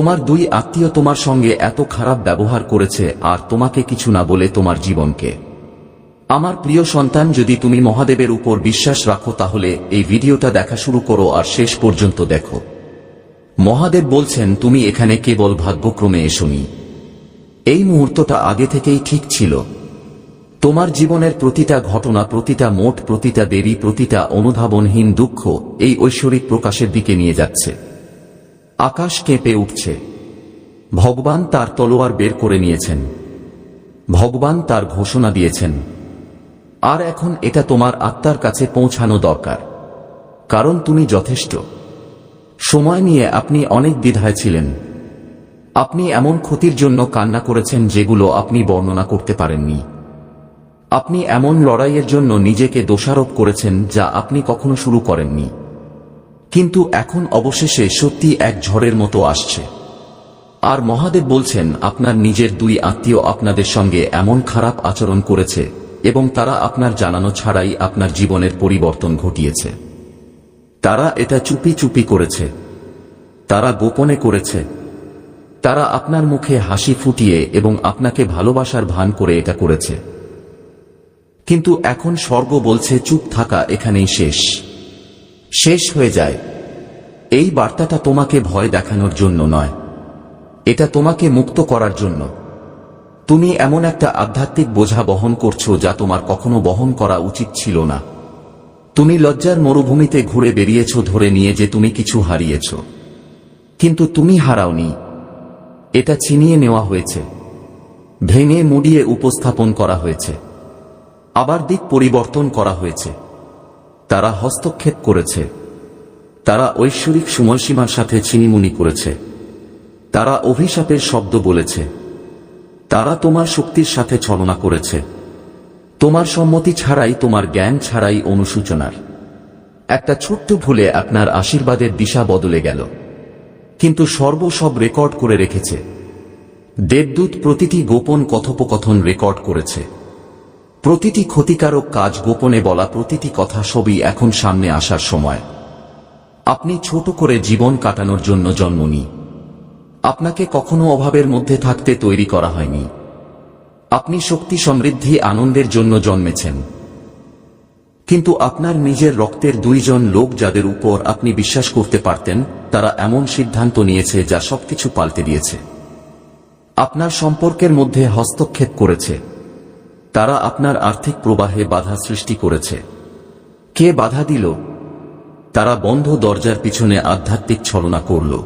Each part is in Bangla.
তোমার দুই আত্মীয় তোমার সঙ্গে এত খারাপ ব্যবহার করেছে, আর তোমাকে কিছু না বলে তোমার জীবনকে। আমার প্রিয় সন্তান, যদি তুমি মহাদেবের উপর বিশ্বাস রাখো, তাহলে এই ভিডিওটা দেখা শুরু করো আর শেষ পর্যন্ত দেখো। মহাদেব বলছেন, তুমি এখানে কেবল ভাগ্যক্রমে এসোনি। এই মুহূর্তটা আগে থেকেই ঠিক ছিল। তোমার জীবনের প্রতিটা ঘটনা, প্রতিটা মোট, প্রতিটা দেরি প্রতিটা অনুধাবনহীন দুঃখ, এই ঐশ্বরিক প্রকাশের দিকে নিয়ে যাচ্ছে। আকাশ কেঁপে উঠছে। ভগবান তার তলোয়ার বের করে নিয়েছেন। ভগবান তার ঘোষণা দিয়েছেন। আর এখন এটা তোমার আত্মার কাছে পৌঁছানো দরকার। কারণ তুমি যথেষ্ট। সময় নিয়ে আপনি অনেক দ্বিধায় ছিলেন। আপনি এমন ক্ষতির জন্য কান্না করেছেন যেগুলো আপনি বর্ণনা করতে পারেননি। আপনি এমন লড়াইয়ের জন্য নিজেকে দোষারোপ করেছেন যা আপনি কখনো শুরু করেননি। কিন্তু এখন অবশেষে সত্যি এক ঝড়ের মতো আসছে। আর মহাদেব বলছেন, আপনার নিজের দুই আত্মীয় আপনাদের সঙ্গে এমন খারাপ আচরণ করেছে এবং তারা আপনার জানানো ছাড়াই আপনার জীবনের পরিবর্তন ঘটিয়েছে। তারা এটা চুপি চুপি করেছে। তারা গোপনে করেছে। তারা আপনার মুখে হাসি ফুটিয়ে এবং আপনাকে ভালোবাসার ভান করে এটা করেছে। কিন্তু এখন স্বর্গ বলছে, চুপ থাকা এখানেই শেষ। শেষ হয়ে যায়। এই বার্তাটা তোমাকে ভয় দেখানোর জন্য নয়। এটা তোমাকে মুক্ত করার জন্য। তুমি এমন একটা আধ্যাত্মিক বোঝা বহন করছ যা তোমার কখনো বহন করা উচিত ছিল না। তুমি লজ্জার মরুভূমিতে ঘুরে বেরিয়েছ ধরে নিয়ে যে তুমি কিছু হারিয়েছ। কিন্তু তুমি হারাওনি। এটা ছিনিয়ে নেওয়া হয়েছে। ভেঙে মুড়িয়ে উপস্থাপন করা হয়েছে। আবার দিক পরিবর্তন করা হয়েছে। তারা হস্তক্ষেপ করেছে। তারা ঐশ্বরিক সময়সীমার সাথে চিনিমুনি করেছে। তারা অভিশাপের শব্দ বলেছে। তারা তোমার শক্তির সাথে ছলনা করেছে। তোমার সম্মতি ছাড়াই, তোমার জ্ঞান ছাড়াই অনুসূচনার একটা ছোট্ট ভুলে আপনার আশীর্বাদের দিশা বদলে গেল। কিন্তু সর্ব সব রেকর্ড করে রেখেছে। দেবদূত প্রতিটি গোপন কথোপকথন রেকর্ড করেছে। প্রতিটি ক্ষতিকারক কাজ গোপনে বলা প্রতিটি কথা সবই এখন সামনে আসার সময়। আপনি ছোট করে জীবন কাটানোর জন্য জন্ম নি আপনাকে কখনো অভাবের মধ্যে থাকতে তৈরি করা হয়নি। আপনি শক্তি সমৃদ্ধি আনন্দের জন্য জন্মেছেন। কিন্তু আপনার নিজের রক্তের দুইজন লোক যাদের উপর আপনি বিশ্বাস করতে পারতেন, তারা এমন সিদ্ধান্ত নিয়েছে যা সবকিছু পাল্টে দিয়েছে। আপনার সম্পর্কের মধ্যে হস্তক্ষেপ করেছে। তারা আপনার আর্থিক প্রবাহে বাধা সৃষ্টি করেছে। কে বাধা দিল? তারা বন্ধ দরজার পিছনে আধ্যাত্মিক ছলনা করল।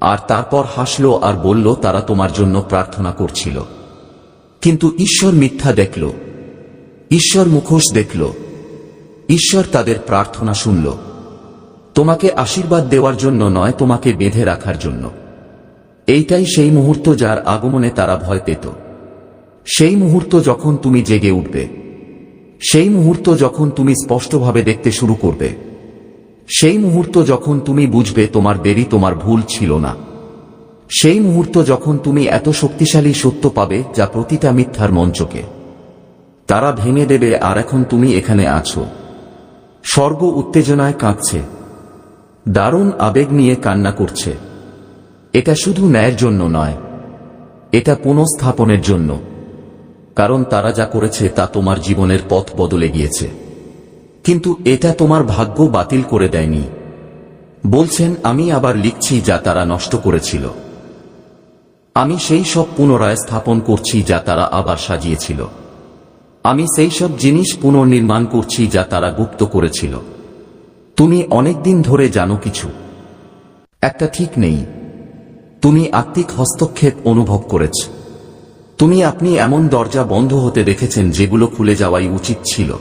আর তারপর হাসল আর বলল, তারা তোমার জন্য প্রার্থনা করছিল। কিন্তু ঈশ্বর মিথ্যা দেখল। ঈশ্বর মুখোশ দেখল। ঈশ্বর তাদের প্রার্থনা শুনল। তোমাকে আশীর্বাদ দেওয়ার জন্য নয়, তোমাকে বেঁধে রাখার জন্য। এইটাই সেই মুহূর্ত যার আগমনে তারা ভয় পেত। সেই মুহূর্ত যখন তুমি জেগে উঠবে, সেই মুহূর্ত যখন তুমি স্পষ্টভাবে দেখতে শুরু করবে, সেই মুহূর্ত যখন তুমি বুঝবে তোমার দেরি তোমার ভুল ছিল না, সেই মুহূর্ত যখন তুমি এত শক্তিশালী সত্য পাবে যা প্রতিটা মিথ্যার মঞ্চকে, তারা ভেঙে দেবে আর এখন তুমি এখানে আছো। স্বর্গ উত্তেজনায় কাঁদছে, দারুণ আবেগ নিয়ে কান্না করছে। এটা শুধু ন্যায়ের জন্য নয়, এটা পুনঃস্থাপনের জন্য। কারণ তারা যা করেছে তা তোমার জীবনের পথ বদলে গিয়েছে। কিন্তু এটা তোমার ভাগ্য বাতিল করে দেয়নি। বলছেন, আমি আবার লিখছি যা তারা নষ্ট করেছিল। আমি সেই সব পুনরায় স্থাপন করছি যা তারা আবার সাজিয়েছিল। আমি সেই সব জিনিস পুনর্নির্মাণ করছি যা তারা গুপ্ত করেছিল। তুমি অনেকদিন ধরে জানো কিছু। একটা ঠিক নেই। তুমি আত্মিক হস্তক্ষেপ অনুভব করেছ। তুমি আপনি এমন দরজা বন্ধ হতে দেখেছেন যেগুলো খুলে যাওয়াই উচিত ছিল।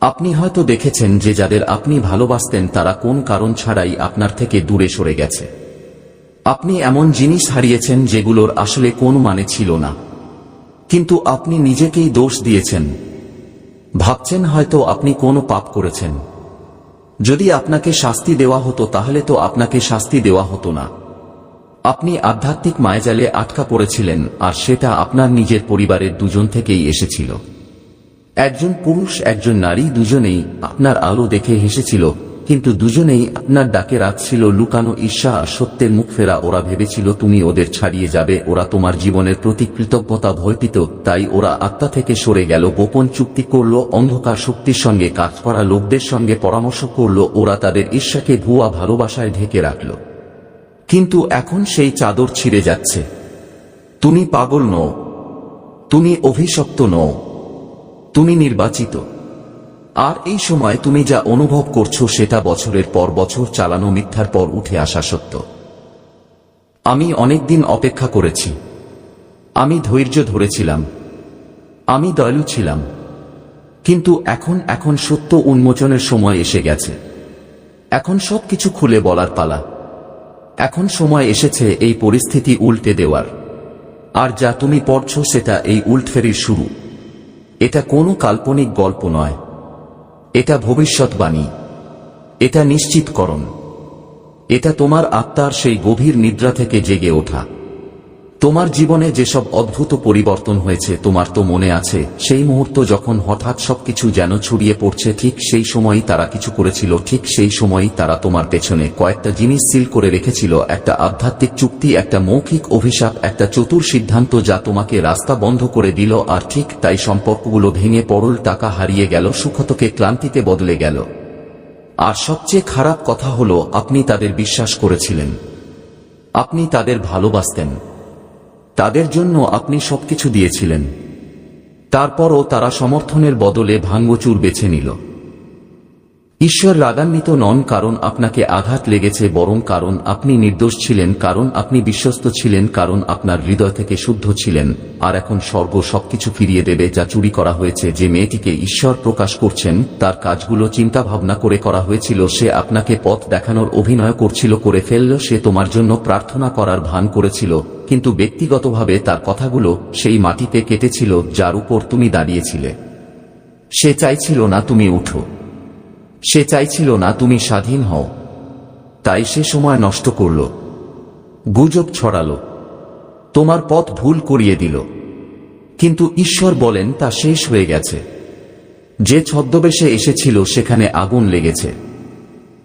আপনি হয়তো দেখেছেন যে যাদের আপনি ভালোবাসতেন তারা কোন কারণ ছাড়াই আপনার থেকে দূরে সরে গেছে। আপনি এমন জিনিস হারিয়েছেন যেগুলোর আসলে কোন মানে ছিল না। কিন্তু আপনি নিজেকেই দোষ দিয়েছেন। ভাবছেন হয়তো আপনি কোনো পাপ করেছেন। যদি আপনাকে শাস্তি দেওয়া হতো তাহলে তো আপনাকে শাস্তি দেওয়া হতো না। আপনি আধ্যাত্মিক মায়াজালে আটকা পড়েছিলেন, আর সেটা আপনার নিজের পরিবারের দুজন থেকেই এসেছিল। একজন পুরুষ, একজন নারী, দুজনেই আপনার আলো দেখে হেসেছিল, কিন্তু দুজনেই আপনার ডাকে রাখছিল লুকানো ঈর্ষা সত্যের মুখ ফেরা। ওরা ভেবেছিল, তুমি ওদের ছাড়িয়ে যাবে, ওরা তোমার জীবনের প্রতি কৃতজ্ঞতা ভয়পিত তাই ওরা আত্মা থেকে সরে গেল, গোপন চুক্তি করল, অন্ধকার শক্তির সঙ্গে কাজ করা লোকদের সঙ্গে পরামর্শ করল, ওরা তাদের ঈর্ষাকে ভুয়া ভালোবাসায় ঢেকে রাখল। কিন্তু এখন সেই চাদর ছিঁড়ে যাচ্ছে। তুমি পাগল নও। তুমি অভিশপ্ত নও। তুমি নির্বাচিত। আর এই সময় তুমি যা অনুভব করছ সেটা বছরের পর বছর চালানো মিথ্যার পর উঠে আসা সত্য। আমি অনেকদিন অপেক্ষা করেছি। আমি ধৈর্য ধরেছিলাম। আমি দয়ালু ছিলাম। কিন্তু এখন এখন সত্য উন্মোচনের সময় এসে গেছে। এখন সব কিছু খুলে বলার পালা। এখন সময় এসেছে এই পরিস্থিতি উল্টে দেওয়ার। আর যা তুমি পড়ছ সেটা এই উল্টফেরির শুরু। এটা কোনো কাল্পনিক গল্প নয়। এটা ভবিষ্যৎবাণী। এটা নিশ্চিতকরণ। এটা তোমার আত্মার সেই গভীর নিদ্রা থেকে জেগে ওঠা। তোমার জীবনে যেসব অদ্ভুত পরিবর্তন হয়েছে, তোমার তো মনে আছে, সেই মুহূর্ত যখন হঠাৎ সবকিছু যেন ছড়িয়ে পড়ছে, ঠিক সেই সময়ই তারা কিছু করেছিল, ঠিক সেই সময়ই তারা তোমার পেছনে কয়েকটা জিনিস সিল করে রেখেছিল, একটা আধ্যাত্মিক চুক্তি, একটা মৌখিক অভিশাপ, একটা চতুর সিদ্ধান্ত যা তোমাকে রাস্তা বন্ধ করে দিল, আর ঠিক তাই সম্পর্কগুলো ভেঙে পরল, টাকা হারিয়ে গেল, সুখতকে ক্লান্তিতে বদলে গেল। আর সবচেয়ে খারাপ কথা হলো, আপনি তাদের বিশ্বাস করেছিলেন। আপনি তাদের ভালোবাসতেন। তাদের জন্য আপনি সবকিছু দিয়েছিলেন। তারপরও তারা সমর্থনের বদলে ভাঙ্গচুর বেছে নিল। ঈশ্বর রাগান্বিত নন কারণ আপনাকে আঘাত লেগেছে, বরং কারণ আপনি নির্দোষ ছিলেন, কারণ আপনি বিশ্বস্ত ছিলেন, কারণ আপনার হৃদয় থেকে শুদ্ধ ছিলেন। আর এখন স্বর্গ সবকিছু ফিরিয়ে দেবে যা চুরি করা হয়েছে। যে মেয়েটিকে ঈশ্বর প্রকাশ করছেন, তার কাজগুলো চিন্তা ভাবনা করে করা হয়েছিল, সে আপনাকে পথ দেখানোর অভিনয় করছিল, করে ফেলল, সে তোমার জন্য প্রার্থনা করার ভান করেছিল। কিন্তু ব্যক্তিগতভাবে তার কথাগুলো সেই মাটিতে কেটেছিল, যার উপর তুমি দাঁড়িয়েছিলে। সে চাইছিল না তুমি উঠো। সে চাইছিল না তুমি স্বাধীন হও। তাই সে সময় নষ্ট করল। গুজব ছড়াল। তোমার পথ ভুল করিয়ে দিল। কিন্তু ঈশ্বর বলেন, তা শেষ হয়ে গেছে। যে ছদ্মবেশে এসেছিল, সেখানে আগুন লেগেছে।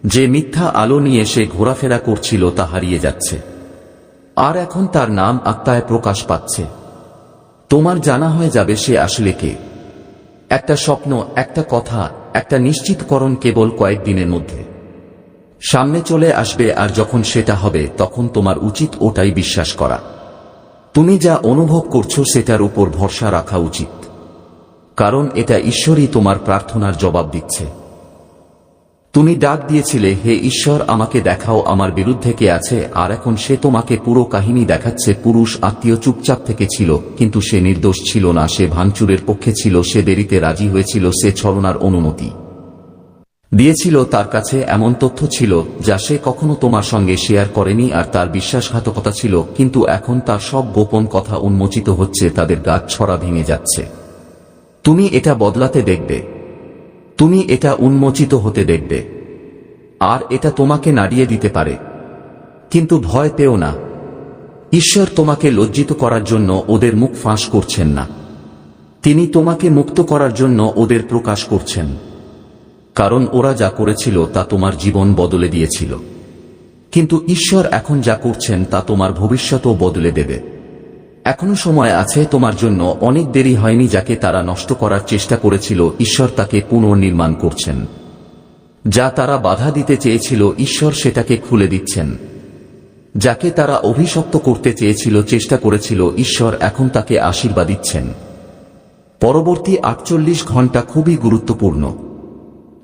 যে মিথ্যা আলো নিয়ে সে ঘোরাফেরা করছিল, তা হারিয়ে যাচ্ছে। আর এখন তার নাম আত্মায় প্রকাশ পাচ্ছে। তোমার জানা হয়ে যাবে সে আসলে কে। একটা স্বপ্ন, একটা কথা, একটা নিশ্চিতকরণ কেবল কয়েকদিনের মধ্যে। সামনে চলে আসবে আর যখন সেটা হবে, তখন তোমার উচিত ওটাই বিশ্বাস করা। তুমি যা অনুভব করছ সেটার উপর ভরসা রাখা উচিত। কারণ এটা ঈশ্বরই তোমার প্রার্থনার জবাব দিচ্ছে। তুমি ডাক দিয়েছিলে, হে ঈশ্বর, আমাকে দেখাও আমার বিরুদ্ধে কে আছে, আর এখন সে তোমাকে পুরো কাহিনী দেখাচ্ছে, পুরুষ আত্মীয় চুপচাপ থেকে ছিল কিন্তু সে নির্দোষ ছিল না, সে ভাঙচুরের পক্ষে ছিল, সে দেরিতে রাজি হয়েছিল, সে ছলনার অনুমতি দিয়েছিল, তার কাছে এমন তথ্য ছিল, যা সে কখনো তোমার সঙ্গে শেয়ার করেনি, আর তার বিশ্বাসঘাতকতা ছিল, কিন্তু এখন তার সব গোপন কথা উন্মোচিত হচ্ছে, তাদের গাছ ছড়া ভেঙে যাচ্ছে। তুমি এটা বদলাতে দেখবে। তুমি এটা উন্মোচিত হতে দেখবে। আর এটা তোমাকে নাড়িয়ে দিতে পারে। কিন্তু ভয় পেও না। ঈশ্বর তোমাকে লজ্জিত করার জন্য ওদের মুখ ফাঁস করছেন না। তিনি তোমাকে মুক্ত করার জন্য ওদের প্রকাশ করছেন। কারণ ওরা যা করেছিল তা তোমার জীবন বদলে দিয়েছিল। কিন্তু ঈশ্বর এখন যা করছেন তা তোমার ভবিষ্যতও বদলে দেবে। এখনও সময় আছে তোমার জন্য, অনেক দেরি হয়নি যাকে তারা নষ্ট করার চেষ্টা করেছিল, ঈশ্বর তাকে পুনর্নির্মাণ করছেন। যা তারা বাধা দিতে চেয়েছিল, ঈশ্বর সেটাকে খুলে দিচ্ছেন। যাকে তারা অভিশপ্ত করতে চেয়েছিল, চেষ্টা করেছিল, ঈশ্বর এখন তাকে আশীর্বাদ দিচ্ছেন। পরবর্তী আটচল্লিশ ঘণ্টা খুবই গুরুত্বপূর্ণ।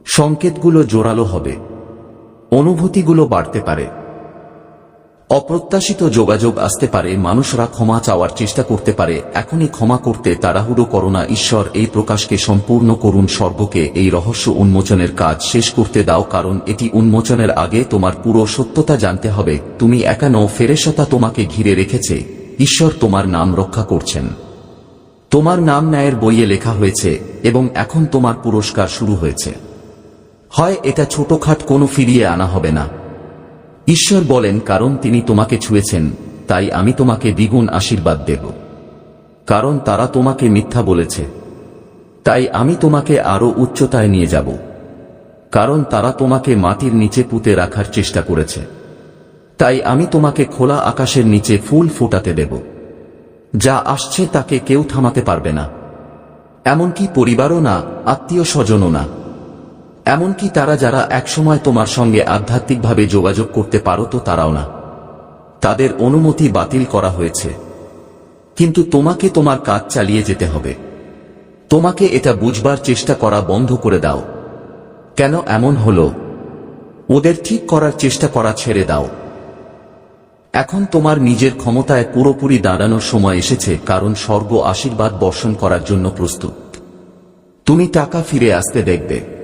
সংকেতগুলো জোরালো হবে। অনুভূতিগুলো বাড়তে পারে। অপ্রত্যাশিত যোগাযোগ আসতে পারে, মানুষরা ক্ষমা চাওয়ার চেষ্টা করতে পারে। এখনই ক্ষমা করতে তাড়াহুড়ো করোনা ঈশ্বর, এই প্রকাশকে সম্পূর্ণ করুন স্বর্গকে। এই রহস্য উন্মোচনের কাজ শেষ করতে দাও, কারণ এটি উন্মোচনের আগে তোমার পুরো সত্যতা জানতে হবে। তুমি একা নও, ফেরেশতা তোমাকে ঘিরে রেখেছে। ঈশ্বর তোমার নাম রক্ষা করছেন। তোমার নাম ন্যায়ের বইয়ে লেখা হয়েছে, এবং এখন তোমার পুরস্কার শুরু হয়েছে। হয় এটা ছোটখাট কোনো ফিরিয়ে আনা হবে না। ঈশ্বর বলেন, কারণ তিনি তোমাকে ছুঁয়েছেন, তাই আমি তোমাকে দ্বিগুণ আশীর্বাদ দেব। কারণ তারা তোমাকে মিথ্যা বলেছে, তাই আমি তোমাকে আরও উচ্চতায় নিয়ে যাব। কারণ তারা তোমাকে মাটির নিচে পুঁতে রাখার চেষ্টা করেছে, তাই আমি তোমাকে খোলা আকাশের নিচে ফুল ফোটাতে দেব। যা আসছে তাকে কেউ থামাতে পারবে না। এমনকি পরিবারও না আত্মীয় স্বজনও না। এমনকি তারা যারা একসময় তোমার সঙ্গে আধ্যাত্মিকভাবে যোগাযোগ করতে পারো তো তারাও না। তাদের অনুমতি বাতিল করা হয়েছে। কিন্তু তোমাকে তোমার কাজ চালিয়ে যেতে হবে। তোমাকে এটা বুঝবার চেষ্টা করা বন্ধ করে দাও। কেন এমন হলো? ওদের ঠিক করার চেষ্টা করা ছেড়ে দাও। এখন তোমার নিজের ক্ষমতায় পুরোপুরি দাঁড়ানোর সময় এসেছে, কারণ স্বর্গ আশীর্বাদ বর্ষণ করার জন্য প্রস্তুত। তুমি টাকা ফিরে আসতে দেখবে।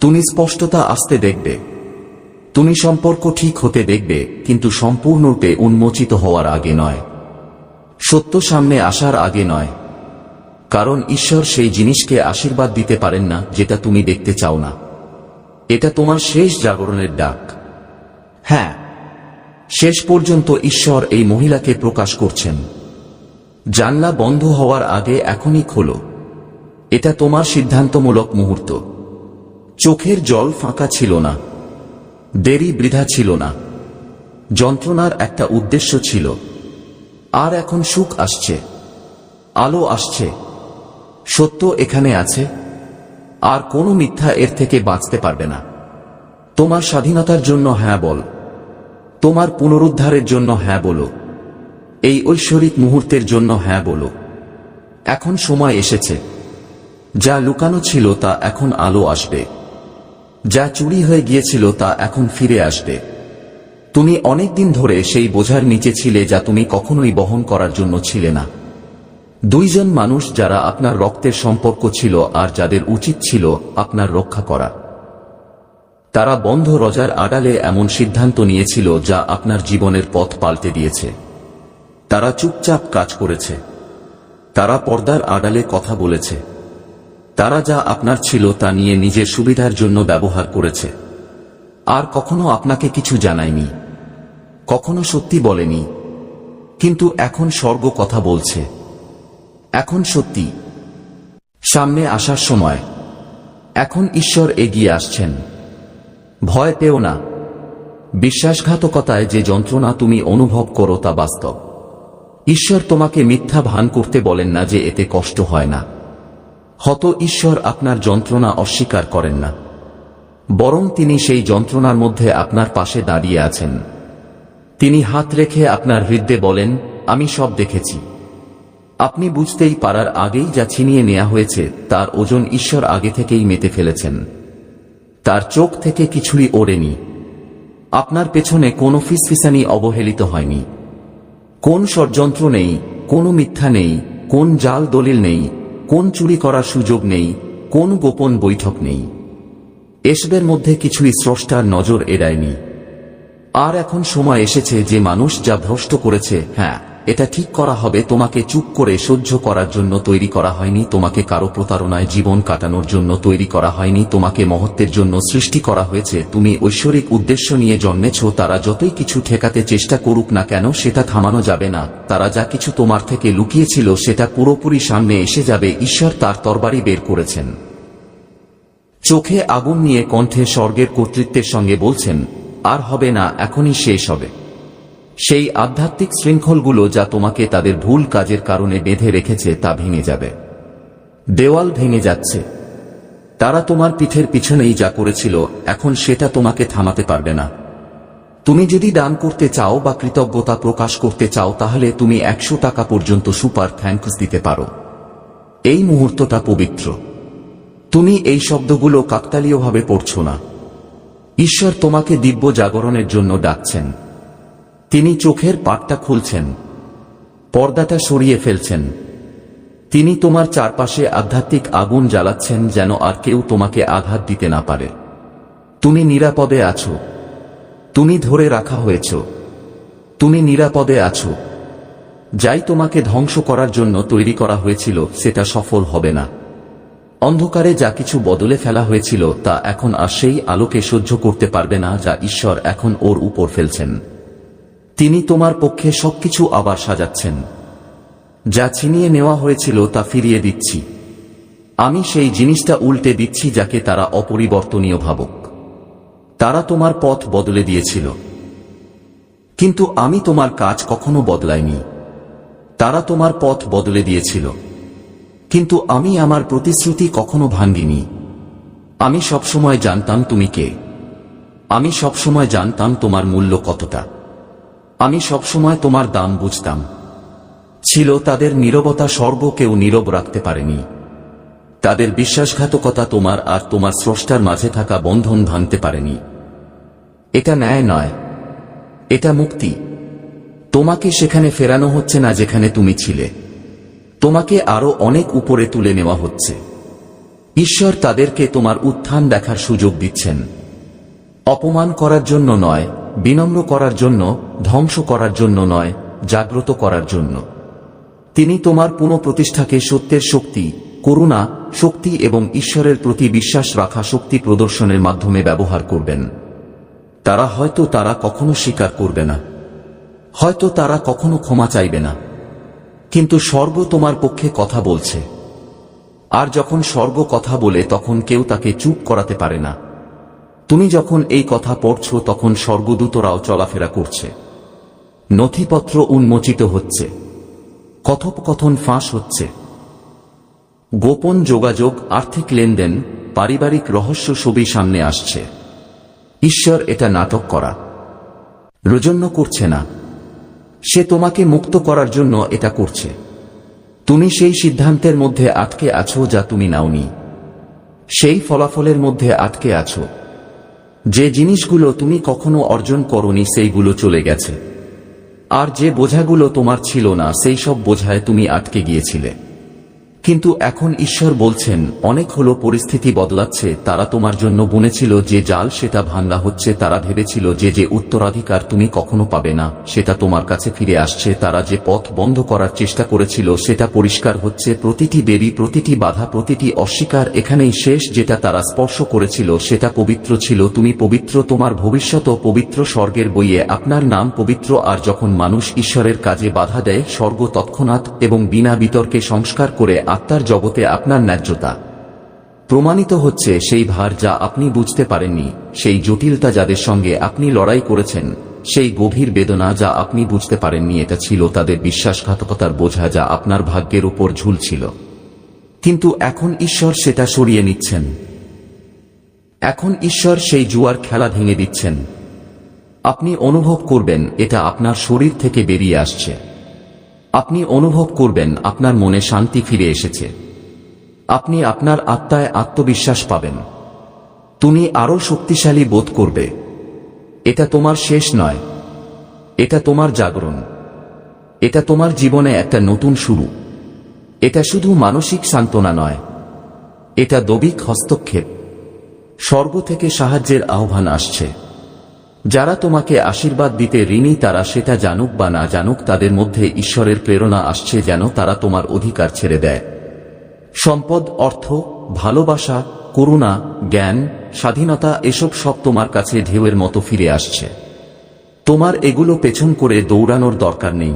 তুমি স্পষ্টতা আসতে দেখবে। তুমি সম্পর্ক ঠিক হতে দেখবে, কিন্তু সম্পূর্ণরূপে উন্মোচিত হওয়ার আগে নয়। সত্য সামনে আসার আগে নয়। কারণ ঈশ্বর সেই জিনিসকে আশীর্বাদ দিতে পারেন না, যেটা তুমি দেখতে চাও না। এটা তোমার শেষ জাগরণের ডাক। হ্যাঁ শেষ পর্যন্ত ঈশ্বর এই মহিলাকে প্রকাশ করছেন। জানলা বন্ধ হওয়ার আগে এখনই খোলো। এটা তোমার সিদ্ধান্তমূলক মুহূর্ত। চোখের জল ফাঁকা ছিল না। দেরি বৃথা ছিল না। যন্ত্রণার একটা উদ্দেশ্য ছিল। আর এখন সুখ আসছে। আলো আসছে। সত্য এখানে আছে। আর কোনো মিথ্যা এর থেকে বাঁচতে পারবে না। তোমার স্বাধীনতার জন্য হ্যাঁ বল। তোমার পুনরুদ্ধারের জন্য হ্যাঁ বলো। এই ঐশ্বরিক মুহূর্তের জন্য হ্যাঁ বলো। এখন সময় এসেছে। যা লুকানো ছিল তা এখন আলো আসবে। যা চুরি হয়ে গিয়েছিল তা এখন ফিরে আসবে। তুমি অনেক দিন ধরে সেই বোঝার নিচে ছিলে যা তুমি কখনোই বহন করার জন্য ছিলে না। দুইজন মানুষ যারা আপনার রক্তের সম্পর্ক ছিল আর যাদের উচিত ছিল আপনার রক্ষা করা। তারা বন্ধ রজার আড়ালে এমন সিদ্ধান্ত নিয়েছিল যা আপনার জীবনের পথ পাল্টে দিয়েছে। তারা চুপচাপ কাজ করেছে। তারা পর্দার আড়ালে কথা বলেছে। তারা যা আপনার ছিল তা নিয়ে নিজের সুবিধার জন্য ব্যবহার করেছে। আর কখনো আপনাকে কিছু জানায়নি। কখনো সত্যি বলেনি। কিন্তু এখন স্বর্গ কথা বলছে। এখন সত্যি। সামনে আসার সময়। এখন ঈশ্বর এগিয়ে আসছেন। ভয় পেও না। বিশ্বাসঘাতকতায় যে যন্ত্রণা তুমি অনুভব করো তা বাস্তব। ঈশ্বর তোমাকে মিথ্যা ভান করতে বলেন না যে এতে কষ্ট হয় না। হত ঈশ্বর আপনার যন্ত্রণা অস্বীকার করেন না। বরং তিনি সেই যন্ত্রণার মধ্যে আপনার পাশে দাঁড়িয়ে আছেন। তিনি হাত রেখে আপনার হৃদয়ে বলেন, আমি সব দেখেছি। আপনি বুঝতেই পারার আগেই যা ছিনিয়ে নেওয়া হয়েছে, তার ওজন ঈশ্বর আগে থেকেই মেতে ফেলেছেন। তার চোখ থেকে কিছুই ওড়েনি। আপনার পেছনে কোনো ফিসফিসানি অবহেলিত হয়নি। কোন ষড়যন্ত্র নেই, কোনো মিথ্যা নেই, কোন জাল দলিল নেই কোন চুরি করার সুযোগ নেই, কোন গোপন বৈঠক নেই। এসবের মধ্যে কিছুই স্রষ্টার নজর এড়ায়নি। আর এখন সময় এসেছে যে মানুষ যা ভ্রষ্ট করেছে হ্যাঁ এটা ঠিক করা হবে, তোমাকে চুপ করে সহ্য করার জন্য তৈরি করা হয়নি, তোমাকে কারও প্রতারণায় জীবন কাটানোর জন্য তৈরি করা হয়নি, তোমাকে মহত্বের জন্য সৃষ্টি করা হয়েছে, তুমি ঐশ্বরিক উদ্দেশ্য নিয়ে জন্মেছ, তারা যতই কিছু ঠেকাতে চেষ্টা করুক না কেন, সেটা থামানো যাবে না, তারা যা কিছু তোমার থেকে লুকিয়েছিল, সেটা পুরোপুরি সামনে এসে যাবে, ঈশ্বর তার তরবারি বের করেছেন। চোখে আগুন নিয়ে কণ্ঠে স্বর্গের কর্তৃত্বের সঙ্গে বলছেন, আর হবে না, এখনই শেষ হবে। সেই আধ্যাত্মিক শৃঙ্খলগুলো যা তোমাকে তাদের ভুল কাজের কারণে বেঁধে রেখেছে তা ভেঙে যাবে। দেওয়াল ভেঙে যাচ্ছে। তারা তোমার পিঠের পিছনেই যা করেছিল, এখন সেটা তোমাকে থামাতে পারবে না। তুমি যদি দান করতে চাও বা কৃতজ্ঞতা প্রকাশ করতে চাও, তাহলে তুমি একশো টাকা পর্যন্ত সুপার থ্যাঙ্কস দিতে পারো। এই মুহূর্তটা পবিত্র। তুমি এই শব্দগুলো কাকতালীয়ভাবে পড়ছ না। ঈশ্বর তোমাকে দিব্য জাগরণের জন্য ডাকছেন। তিনি চোখের পাটটা খুলছেন। পর্দাটা সরিয়ে ফেলছেন। তিনি তোমার চারপাশে আধ্যাত্মিক আগুন জ্বালাচ্ছেন যেন আর কেউ তোমাকে আঘাত দিতে না পারে। তুমি নিরাপদে আছো। তুমি ধরে রাখা হয়েছ। তুমি নিরাপদে আছো। যাই তোমাকে ধ্বংস করার জন্য তৈরি করা হয়েছিল, সেটা সফল হবে না। অন্ধকারে যা কিছু বদলে ফেলা হয়েছিল, তা এখন আর সেই আলোকে সহ্য করতে পারবে না যা ঈশ্বর এখন ওর উপর ফেলছেন। তিনি তোমার পক্ষে সবকিছু আবার সাজাচ্ছেন। যা ছিনিয়ে নেওয়া হয়েছিল তা ফিরিয়ে দিচ্ছি। আমি সেই জিনিসটা উল্টে দিচ্ছি যাকে তারা অপরিবর্তনীয় ভাবক। তারা তোমার পথ বদলে দিয়েছিল। কিন্তু আমি তোমার কাজ কখনো বদলাইনি। তারা তোমার পথ বদলে দিয়েছিল। কিন্তু আমি আমার প্রতিশ্রুতি কখনো ভাঙ্গিনি। আমি সবসময় জানতাম তুমি কে। আমি সবসময় জানতাম তোমার মূল্য কতটা। আমি সবসময় তোমার দাম বুঝতাম। ছিল তাদের নীরবতা স্বর্গ কেউ নীরব রাখতে পারেনি। তাদের বিশ্বাসঘাতকতা তোমার আর তোমার স্রষ্টার মাঝে থাকা বন্ধন ভাঙতে পারেনি। এটা ন্যায় নয়। এটা মুক্তি। তোমাকে সেখানে ফেরানো হচ্ছে না যেখানে তুমি ছিলে। তোমাকে আরও অনেক উপরে তুলে নেওয়া হচ্ছে। ঈশ্বর তাদেরকে তোমার উত্থান দেখার সুযোগ দিচ্ছেন। অপমান করার জন্য নয় বিনম্র করার জন্য, ধ্বংস করার জন্য নয়, জাগ্রত করার জন্য। তিনি তোমার পুনঃপ্রতিষ্ঠাকে সত্যের শক্তি, করুণা, শক্তি এবং ঈশ্বরের প্রতি বিশ্বাস রাখা শক্তি প্রদর্শনের মাধ্যমে ব্যবহার করবেন। তারা হয়তো তারা কখনো স্বীকার করবে না। হয়তো তারা কখনো ক্ষমা চাইবে না। কিন্তু স্বর্গ তোমার পক্ষে কথা বলছে। আর যখন স্বর্গ কথা বলে, তখন কেউ তাকে চুপ করাতে পারে না। তুমি যখন এই কথা পড়ছ, তখন স্বর্গদূতরাও চলাফেরা করছে। নথিপত্র উন্মোচিত হচ্ছে। কথোপকথন ফাঁস হচ্ছে। গোপন যোগাযোগ, আর্থিক লেনদেন, পারিবারিক রহস্য ছবি সামনে আসছে। ঈশ্বর এটা নাটক করা। রজন্য করছে না। সে তোমাকে মুক্ত করার জন্য এটা করছে। তুমি সেই সিদ্ধান্তের মধ্যে আটকে আছো যা তুমি নাওনি। সেই ফলাফলের মধ্যে আটকে আছো। যে জিনিসগুলো তুমি কখনো অর্জন করনি, সেইগুলো চলে গেছে। আর যে বোঝাগুলো তোমার ছিল না, সেই সব বোঝায় তুমি আটকে গিয়েছিলে। কিন্তু এখন ঈশ্বর বলছেন, অনেক হলো পরিস্থিতি বদলাচ্ছে, তারা তোমার জন্য বুনেছিল যে জাল সেটা ভাঙ্গা হচ্ছে, তারা ভেবেছিল যে যে উত্তরাধিকার তুমি কখনো পাবে না, সেটা তোমার কাছে ফিরে আসছে, তারা যে পথ বন্ধ করার চেষ্টা করেছিল, সেটা পরিষ্কার হচ্ছে, প্রতিটি বেরি প্রতিটি বাধা, প্রতিটি অস্বীকার এখানেই শেষ, যেটা তারা স্পর্শ করেছিল, সেটা পবিত্র ছিল, তুমি পবিত্র, তোমার ভবিষ্যৎ পবিত্র স্বর্গের বইয়ে আপনার নাম পবিত্র, আর যখন মানুষ ঈশ্বরের কাজে বাধা দেয়, স্বর্গ তৎক্ষণাৎ এবং বিনা বিতর্কে সংস্কার করে আত্মার জগতে আপনার ন্যায্যতা। প্রমাণিত হচ্ছে সেই ভার যা আপনি বুঝতে পারেননি, সেই জটিলতা যাদের সঙ্গে আপনি লড়াই করেছেন, সেই গভীর বেদনা যা আপনি বুঝতে পারেননি, এটা ছিল তাদের বিশ্বাসঘাতকতার বোঝা যা আপনার ভাগ্যের উপর ঝুলছিল। কিন্তু এখন ঈশ্বর সেটা সরিয়ে নিচ্ছেন। এখন ঈশ্বর সেই জুয়ার খেলা ভেঙে দিচ্ছেন। আপনি অনুভব করবেন, এটা আপনার শরীর থেকে বেরিয়ে আসছে। আপনি অনুভব করবেন আপনার মনে শান্তি ফিরে এসেছে। আপনি আপনার আত্মায় আত্মবিশ্বাস পাবেন। তুমি আরও শক্তিশালী বোধ করবে। এটা তোমার শেষ নয়। এটা তোমার জাগরণ। এটা তোমার জীবনে একটা নতুন শুরু। এটা শুধু মানসিক সান্ত্বনা নয়। এটা দবিক হস্তক্ষেপ। স্বর্গ থেকে সাহায্যের আহ্বান আসছে। যারা তোমাকে আশীর্বাদ দিতে ঋণী, তারা সেটা জানুক বা না জানুক, তাদের মধ্যে ঈশ্বরের প্রেরণা আসছে যেন তারা তোমার অধিকার ছেড়ে দেয়। সম্পদ, অর্থ, ভালোবাসা, করুণা, জ্ঞান, স্বাধীনতা, এসব সব তোমার কাছে ঢেউয়ের মতো ফিরে আসছে। তোমার এগুলো পেছন করে দৌড়ানোর দরকার নেই।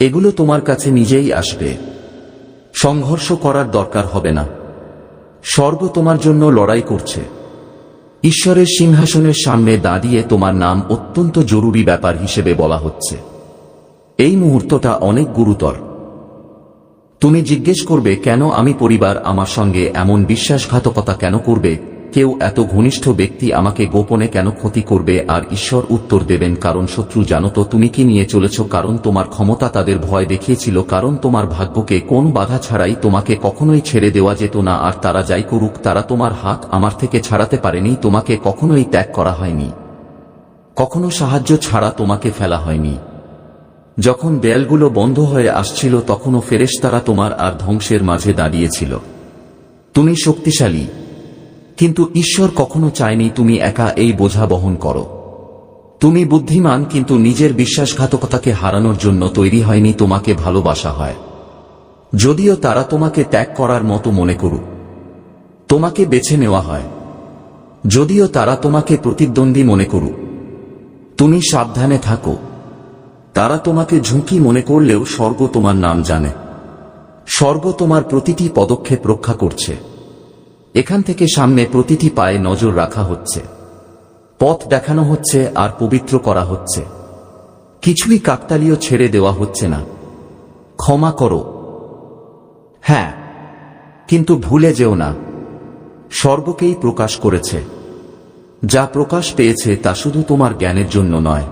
এগুলো তোমার কাছে নিজেই আসবে। সংঘর্ষ করার দরকার হবে না। স্বর্গ তোমার জন্য লড়াই করছে। ঈশ্বরের সিংহাসনের সামনে দাঁড়িয়ে তোমার নাম অত্যন্ত জরুরি ব্যাপার হিসেবে বলা হচ্ছে। এই মুহূর্তটা অনেক গুরুতর। তুমি জিজ্ঞেস করবে, কেন আমি পরিবার আমার সঙ্গে এমন বিশ্বাসঘাতকতা কেন করবে? কেউ এত ঘনিষ্ঠ ব্যক্তি আমাকে গোপনে কেন ক্ষতি করবে আর ঈশ্বর উত্তর দেবেন, কারণ শত্রু জানো তো তুমি কি নিয়ে চলেছ, কারণ তোমার ক্ষমতা তাদের ভয় দেখিয়েছিল, কারণ তোমার ভাগ্যকে কোন বাধা ছাড়াই তোমাকে কখনোই ছেড়ে দেওয়া যেত না, আর তারা যাই করুক, তারা তোমার হাত আমার থেকে ছাড়াতে পারেনি, তোমাকে কখনোই ত্যাগ করা হয়নি। কখনো সাহায্য ছাড়া তোমাকে ফেলা হয়নি। যখন দেয়ালগুলো বন্ধ হয়ে আসছিল, তখনও ফেরেশতারা তোমার আর ধ্বংসের মাঝে দাঁড়িয়েছিল। তুমি শক্তিশালী কিন্তু ঈশ্বর কখনো চায়নি তুমি একা এই বোঝা বহন করো। তুমি বুদ্ধিমান কিন্তু নিজের বিশ্বাসঘাতকতাকে হারানোর জন্য তৈরি হয়নি তোমাকে ভালোবাসা হয়। যদিও তারা তোমাকে ত্যাগ করার মতো মনে করুক। তোমাকে বেছে নেওয়া হয়। যদিও তারা তোমাকে প্রতিদ্বন্দ্বী মনে করুক। তুমি সাবধানে থাকো। তারা তোমাকে ঝুঁকি মনে করলেও স্বর্গ তোমার নাম জানে। স্বর্গ তোমার প্রতিটি পদক্ষেপ রক্ষা করছে। এখান থেকে সামনে প্রতিটি পায়ে নজর রাখা হচ্ছে। পথ দেখানো হচ্ছে আর পবিত্র করা হচ্ছে। কিছুই কাকতালীয় ছেড়ে দেওয়া হচ্ছে না। ক্ষমা করো। হ্যাঁ কিন্তু ভুলে যেও না। সর্বকেই প্রকাশ করেছে। যা প্রকাশ পেয়েছে তা শুধু তোমার জ্ঞানের জন্য নয়।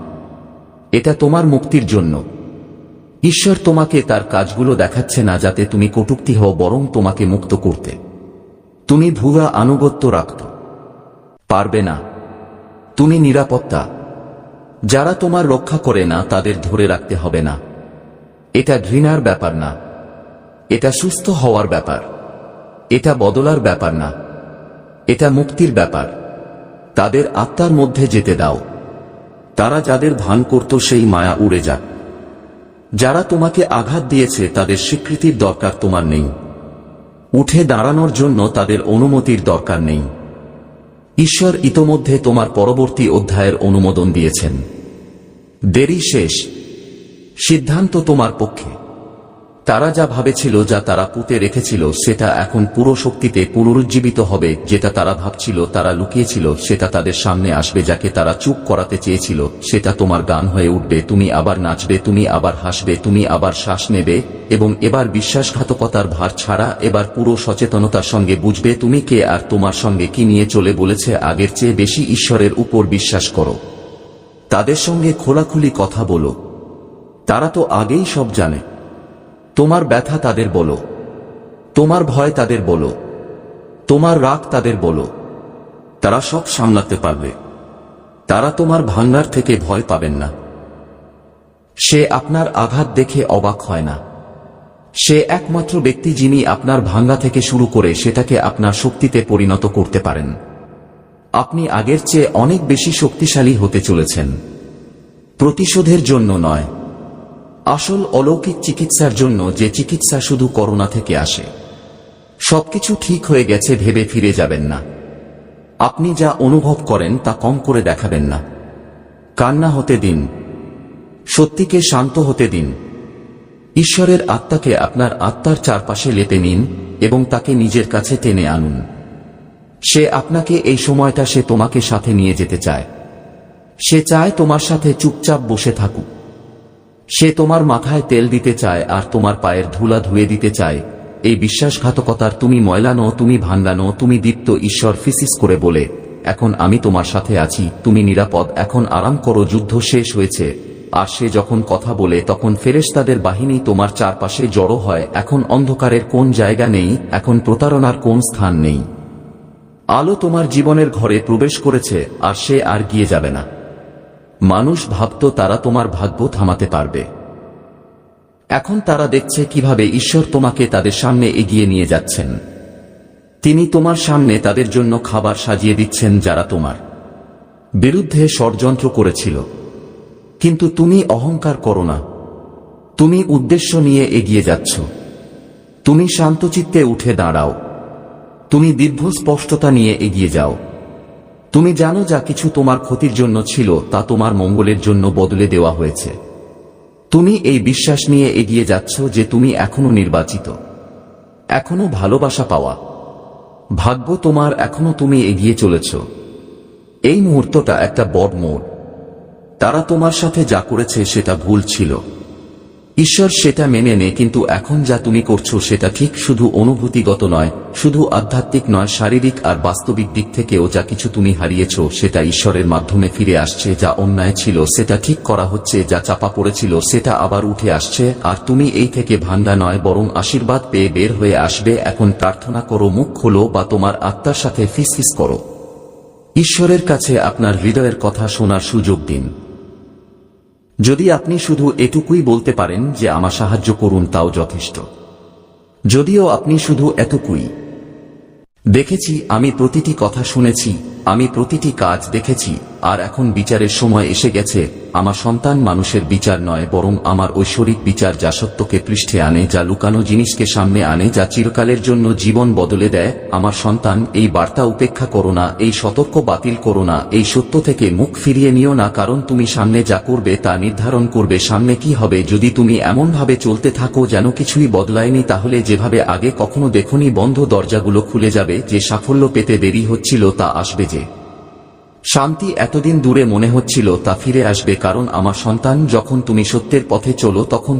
এটা তোমার মুক্তির জন্য। ঈশ্বর তোমাকে তার কাজগুলো দেখাচ্ছে না যাতে তুমি কটুক্তি হও বরং তোমাকে মুক্ত করতে। তুমি ভুয়া আনুগত্য রাখত। পারবে না। তুমি নিরাপত্তা। যারা তোমার রক্ষা করে না, তাদের ধরে রাখতে হবে না। এটা ঘৃণার ব্যাপার না। এটা সুস্থ হওয়ার ব্যাপার। এটা বদলার ব্যাপার না। এটা মুক্তির ব্যাপার। তাদের আত্মার মধ্যে যেতে দাও। তারা যাদের ভান করত, সেই মায়া উড়ে যাক। যারা তোমাকে আঘাত দিয়েছে, তাদের স্বীকৃতির দরকার তোমার নেই। উঠে দাঁড়ানোর জন্য তাদের অনুমতির দরকার নেই। ঈশ্বর ইতোমধ্যে তোমার পরবর্তী অধ্যায়ের অনুমোদন দিয়েছেন। দেরি শেষ। সিদ্ধান্ত তোমার পক্ষে। তারা যা ভাবেছিল যা তারা পুঁতে রেখেছিল, সেটা এখন পুরো শক্তিতে পুনরুজ্জীবিত হবে। যেটা তারা ভাবছিল, তারা লুকিয়েছিল, সেটা তাদের সামনে আসবে, যাকে তারা চুপ করাতে চেয়েছিল। সেটা তোমার গান হয়ে উঠবে, তুমি আবার নাচবে, তুমি আবার হাসবে, তুমি আবার শ্বাস নেবে, এবং এবার বিশ্বাসঘাতকতার ভার ছাড়া এবার পুরো সচেতনতার সঙ্গে বুঝবে তুমি কে আর তোমার সঙ্গে কি নিয়ে চলে বলেছে। আগের চেয়ে বেশি ঈশ্বরের উপর বিশ্বাস করো। তাদের সঙ্গে খোলাখুলি কথা বলো। তারা তো আগেই সব জানে। তোমার ব্যথা তাদের বলো। তোমার ভয় তাদের বলো। তোমার রাগ তাদের বলো। তারা সব সামলাতে পারবে। তারা তোমার ভাঙ্গার থেকে ভয় পাবেন না। সে আপনার আঘাত দেখে অবাক হয় না। সে একমাত্র ব্যক্তি যিনি আপনার ভাঙ্গা থেকে শুরু করে সেটাকে আপনার শক্তিতে পরিণত করতে পারেন। আপনি আগের চেয়ে অনেক বেশি শক্তিশালী হতে চলেছেন। প্রতিশোধের জন্য নয়। আসল অলৌকিক চিকিৎসার জন্য যে চিকিৎসা শুধু করোনা থেকে আসে, সবকিছু ঠিক হয়ে গেছে, ভেবে ফিরে যাবেন না। আপনি যা অনুভব করেন তা কম করে দেখাবেন না। কান্না হতে দিন, সত্যিকে শান্ত হতে দিন। ঈশ্বরের আত্মাকে আপনার আত্মার চারপাশে লেপে নিন এবং তাকে নিজের কাছে টেনে আনুন। সে আপনাকে এই সময়টা সে তোমাকে সাথে নিয়ে যেতে চায়। সে চায় তোমার সাথে চুপচাপ বসে থাকুক। সে তোমার মাথায় তেল দিতে চায় আর তোমার পায়ের ধুলা ধুয়ে দিতে চায়। এই বিশ্বাসঘাতকতার তুমি ময়লানো, তুমি ভাঙ্গানো, তুমি দীপ্ত ঈশ্বর ফিসিস করে বলে, এখন আমি তোমার সাথে আছি, তুমি নিরাপদ, এখন আরাম করো, যুদ্ধ শেষ হয়েছে। আর সে যখন কথা বলে, তখন ফেরেশতাদের বাহিনী তোমার চারপাশে জড়ো হয়, এখন অন্ধকারের কোন জায়গা নেই, এখন প্রতারণার কোন স্থান নেই। আলো তোমার জীবনের ঘরে প্রবেশ করেছে, আর সে আর গিয়ে যাবে না। মানুষ ভাবত তারা তোমার ভাগ্য থামাতে পারবে। এখন তারা দেখছে কীভাবে ঈশ্বর তোমাকে তাদের সামনে এগিয়ে নিয়ে যাচ্ছেন। তিনি তোমার সামনে তাদের জন্য খাবার সাজিয়ে দিচ্ছেন যারা তোমার বিরুদ্ধে ষড়যন্ত্র করেছিল। কিন্তু তুমি অহংকার করো না। তুমি উদ্দেশ্য নিয়ে এগিয়ে যাচ্ছ। তুমি শান্তচিত্তে উঠে দাঁড়াও। তুমি দীর্ঘ স্পষ্টতা নিয়ে এগিয়ে যাও। তুমি জানো যা কিছু তোমার ক্ষতির জন্য ছিল, তা তোমার মঙ্গলের জন্য বদলে দেওয়া হয়েছে। তুমি এই বিশ্বাস নিয়ে এগিয়ে যাচ্ছ যে তুমি এখনও নির্বাচিত। এখনও ভালোবাসা পাওয়া। ভাগ্য তোমার এখনও তুমি এগিয়ে চলেছ। এই মুহূর্তটা একটা বড় মোড়। তারা তোমার সাথে যা করেছে সেটা ভুল ছিল। ঈশ্বর সেটা মেনে নে, কিন্তু এখন যা তুমি করছ সেটা ঠিক শুধু অনুভূতিগত নয়, শুধু আধ্যাত্মিক নয়, শারীরিক আর বাস্তবিক দিক থেকেও যা কিছু তুমি হারিয়েছ সেটা ঈশ্বরের মাধ্যমে ফিরে আসছে, যা অন্যায় ছিল সেটা ঠিক করা হচ্ছে, যা চাপা পড়েছিল সেটা আবার উঠে আসছে, আর তুমি এই থেকে ভান্ডা নয়, বরং আশীর্বাদ পেয়ে বের হয়ে আসবে, এখন প্রার্থনা করো, মুখ খোলো বা তোমার আত্মার সাথে ফিসফিস করো। ঈশ্বরের কাছে আপনার হৃদয়ের কথা শোনার সুযোগ দিন। যদি আপনি শুধু এটুকুই বলতে পারেন যে আমার সাহায্য করুন, তাও যথেষ্ট। যদিও আপনি শুধু এতকুই দেখেছি, আমি প্রতিটি কথা শুনেছি আমি প্রতিটি কাজ দেখেছি, আর এখন বিচারের সময় এসে গেছে, আমার সন্তান মানুষের বিচার নয়, বরং আমার ঐশ্বরিক বিচার যা সত্যকে পৃষ্ঠে আনে, যা লুকানো জিনিসকে সামনে আনে, যা চিরকালের জন্য জীবন বদলে দেয়, আমার সন্তান, এই বার্তা উপেক্ষা করো না, এই সতর্ক বাতিল করো না, এই সত্য থেকে মুখ ফিরিয়ে নিও না, কারণ তুমি সামনে যা করবে তা নির্ধারণ করবে, সামনে কি হবে, যদি তুমি এমনভাবে চলতে থাকো যেন কিছুই বদলায়নি, তাহলে যেভাবে আগে কখনো দেখনি, বন্ধ দরজাগুলো খুলে যাবে, যে সাফল্য পেতে দেরি হচ্ছিল তা আসবে যে শান্তি এতদিন দূরে মনে হচ্ছিল তা ফিরে আসবে কারণ আমার সন্তান যখন তুমি সত্যের পথে চলো, তখন